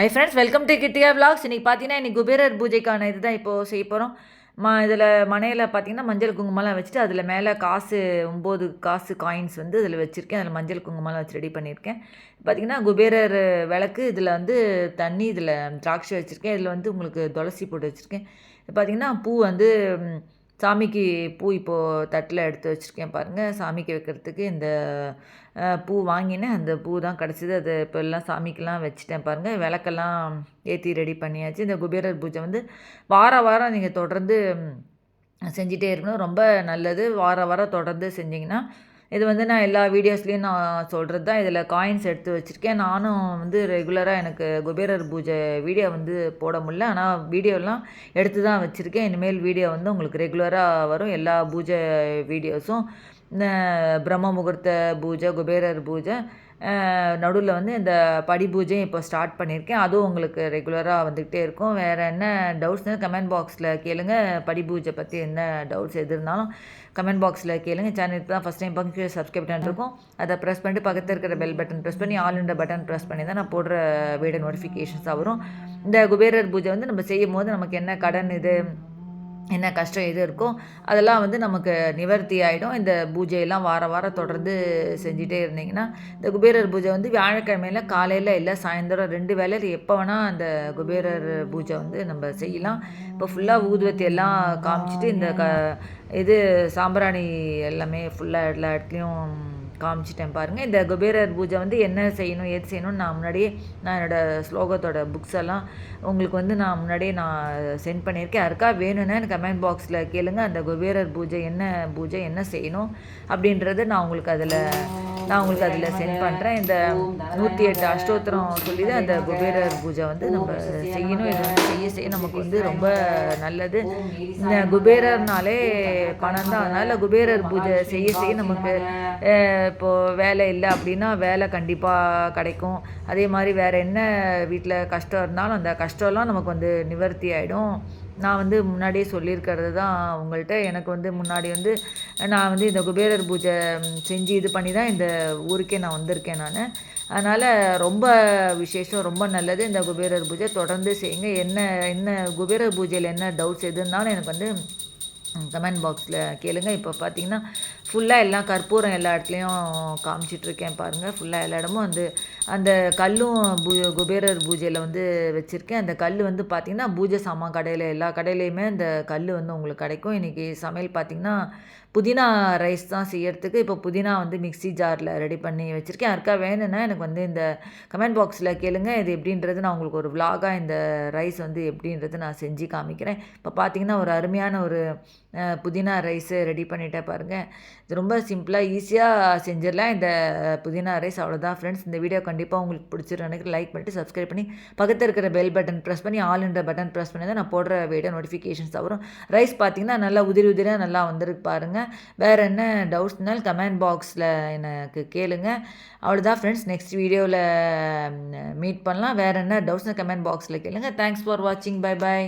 Hi friends welcome to Kittiya vlogs இன்றைக்கி பார்த்தீங்கன்னா இன்றைக்கி குபேரர் பூஜைக்கான இது தான் இப்போது செய்ய போகிறோம் மா இதில் மனையில் பார்த்தீங்கன்னா மஞ்சள் குங்குமம்லாம் வச்சுட்டு அதில் மேலே காசு ஒம்பது காசு காயின்ஸ் வந்து இதில் வச்சுருக்கேன். அதில் மஞ்சள் குங்குமம்லாம் வச்சு ரெடி பண்ணியிருக்கேன். பார்த்தீங்கன்னா குபேரர் விளக்கு இதில் வந்து தண்ணி இதில் திராட்சை வச்சுருக்கேன். இதில் வந்து உங்களுக்கு துளசி போட்டு வச்சுருக்கேன். பார்த்தீங்கன்னா பூ வந்து சாமிக்கு பூ இப்போது தட்டில் எடுத்து வச்சுருக்கேன் பாருங்கள் சாமிக்கு வைக்கிறதுக்கு இந்த பூ வாங்கினேன். அந்த பூ தான் கிடச்சிது. அது இப்போ எல்லாம் சாமிக்கெல்லாம் வச்சுட்டேன் பாருங்கள் விளக்கெல்லாம் ஏற்றி ரெடி பண்ணியாச்சு. இந்த குபேரர் பூஜை வந்து வார வாரம் நீங்கள் தொடர்ந்து செஞ்சிட்டே இருக்கணும். ரொம்ப நல்லது. வார வாரம் தொடர்ந்து செஞ்சிங்கன்னா இது வந்து நான் எல்லா வீடியோஸ்லேயும் நான் சொல்கிறது தான் இதில் காயின்ஸ் எடுத்து வச்சுருக்கேன். நானும் வந்து ரெகுலராக எனக்கு குபேரர் பூஜை வீடியோ வந்து போட முடியல. ஆனால் வீடியோலாம் எடுத்து தான் வச்சுருக்கேன். இனிமேல் வீடியோ வந்து உங்களுக்கு ரெகுலராக வரும். எல்லா பூஜை வீடியோஸும். பிரம்ம முகூர்த்த பூஜை குபேரர் பூஜை நடுவில் வந்து இந்த படி பூஜையும் இப்போ ஸ்டார்ட் பண்ணியிருக்கேன். அதுவும் உங்களுக்கு ரெகுலராக வந்துக்கிட்டே இருக்கும். வேறு என்ன டவுட்ஸ்னு கமெண்ட் பாக்ஸில் கேளுங்கள் படி பூஜை பற்றி என்ன டவுட்ஸ் எது இருந்தாலும் கமெண்ட் பாக்ஸில் கேளுங்க. சேனலுக்கு தான் ஃபஸ்ட் டைம் பங்கு சப்ஸ்கிரைப் பட்டன் இருக்கும். அதை ப்ரெஸ் பண்ணிட்டு பக்கத்தில் இருக்கிற பெல் பட்டன் ப்ரெஸ் பண்ணி ஆல் இந்த பட்டன் ப்ரெஸ் பண்ணி தான் நான் போடுற வீடியோ நோட்டிஃபிகேஷன்ஸாக வரும். இந்த குபேரர் பூஜை வந்து நம்ம செய்யும் போது நமக்கு என்ன கடன் இது? என்ன கஷ்டம் எது இருக்கோ அதெல்லாம் வந்து நமக்கு நிவர்த்தி ஆகிடும் இந்த பூஜையெல்லாம் வார வாரம் தொடர்ந்து செஞ்சுட்டே இருந்தீங்கன்னா இந்த குபேரர் பூஜை வந்து வியாழக்கிழமையில காலையில் இல்லை சாயந்தரம் ரெண்டு வேளையில் எப்போ வேணால் அந்த குபேரர் பூஜை வந்து நம்ம செய்யலாம். இப்போ ஃபுல்லாக ஊதுவத்தி எல்லாம் காமிச்சிட்டு இந்த க இது சாம்பிராணி எல்லாமே ஃபுல்லாக எல்லா இடத்துலையும் காமிச்சிட்டேன் பாருங்கள் இந்த குபேரர் பூஜை வந்து என்ன செய்யணும் ஏது செய்யணும்னு நான் முன்னாடியே நான் என்னோடய ஸ்லோகத்தோட புக்ஸ் எல்லாம் உங்களுக்கு வந்து நான் முன்னாடியே நான் சென்ட் பண்ணியிருக்கேன். யாருக்கா வேணும்னா எனக்கு கமெண்ட் பாக்ஸில் கேளுங்க. அந்த குபேரர் பூஜை என்ன பூஜை என்ன செய்யணும் அப்படின்றது நான் உங்களுக்கு அதில் நான் உங்களுக்கு அதில் சென்ட் பண்ணுறேன் இந்த நூற்றி எட்டு அஷ்டோத்திரம் சொல்லி தான் அந்த குபேரர் பூஜை வந்து நம்ம செய்யணும். இது வந்து செய்ய செய்ய நமக்கு வந்து ரொம்ப நல்லது. இந்த குபேரர்னாலே பணம் தான். அதனால் குபேரர் பூஜை செய்ய செய்ய நமக்கு இப்போது வேலை இல்லை அப்படின்னா வேலை கண்டிப்பாக கிடைக்கும். அதே மாதிரி வேறு என்ன வீட்டில் கஷ்டம் இருந்தாலும் அந்த கஷ்டம்லாம் நமக்கு வந்து நிவர்த்தி ஆகிடும் நான் வந்து முன்னாடியே சொல்லியிருக்கிறது தான் உங்கள்கிட்ட எனக்கு வந்து முன்னாடி வந்து நான் வந்து இந்த குபேரர் பூஜை செஞ்சு இது பண்ணி தான் இந்த ஊருக்கே நான் வந்திருக்கேன் நான். அதனால் ரொம்ப விசேஷம் ரொம்ப நல்லது இந்த குபேரர் பூஜை. தொடர்ந்து செய்யுங்க. என்ன என்ன குபேரர் பூஜையில் என்ன டவுட்ஸ் எதுனாலும் எனக்கு வந்து கமெண்ட் பாக்ஸில் கேளுங்க. இப்போ பார்த்தீங்கன்னா ஃபுல்லாக எல்லாம் கற்பூரம் எல்லா இடத்துலையும் காமிச்சிட்ருக்கேன் பாருங்கள் ஃபுல்லாக எல்லா இடமும் வந்து அந்த கல்லும் பூ குபேரர் பூஜையில் வந்து வச்சுருக்கேன். அந்த கல் வந்து பார்த்திங்கன்னா பூஜை சாமான் கடையில் எல்லா கடையிலையுமே இந்த கல் வந்து உங்களுக்கு கிடைக்கும். இன்றைக்கி சமையல் பார்த்திங்கன்னா புதினா ரைஸ் தான் செய்யறதுக்கு. இப்போ புதினா வந்து மிக்ஸி ஜாரில் ரெடி பண்ணி வச்சுருக்கேன். யாருக்கா வேணும்னா எனக்கு வந்து இந்த கமெண்ட் பாக்ஸில் கேளுங்க. இது எப்படின்றது நான் உங்களுக்கு ஒரு விலாகாக இந்த ரைஸ் வந்து எப்படின்றது நான் செஞ்சு காமிக்கிறேன். இப்போ பார்த்தீங்கன்னா ஒரு அருமையான ஒரு புதினா ரைஸு ரெடி பண்ணிட்டேன் பாருங்கள் இது ரொம்ப சிம்பிளாக ஈஸியாக செஞ்சிடலாம். இந்த புதினா ரைஸ் அவ்வளோதான் ஃப்ரெண்ட்ஸ் இந்த வீடியோ கண்டிப்பாக உங்களுக்கு பிடிச்சிரு எனக்கு லைக் பண்ணிட்டு சப்ஸ்கிரைப் பண்ணி பக்கத்தில் இருக்கிற பெல் பட்டன் ப்ரெஸ் பண்ணி ஆல் என்ற பட்டன் ப்ரெஸ் பண்ணி தான் நான் போடுற வீடியோ நோட்டிஃபிகேஷன்ஸ் வரும். ரைஸ் பார்த்தீங்கன்னா நல்லா உதிரி உதிரியாக நல்லா வந்திருக்கு பாருங்கள் வேறு என்ன டவுட்ஸ்னாலும் கமெண்ட் பாக்ஸில் எனக்கு கேளுங்க. அவ்வளோதான் ஃப்ரெண்ட்ஸ் நெக்ஸ்ட் வீடியோவில் மீட் பண்ணலாம். வேறு என்ன டவுட்ஸ்னு கமெண்ட் பாக்ஸில் கேளுங்க. தேங்க்ஸ் ஃபார் வாட்சிங் பை பை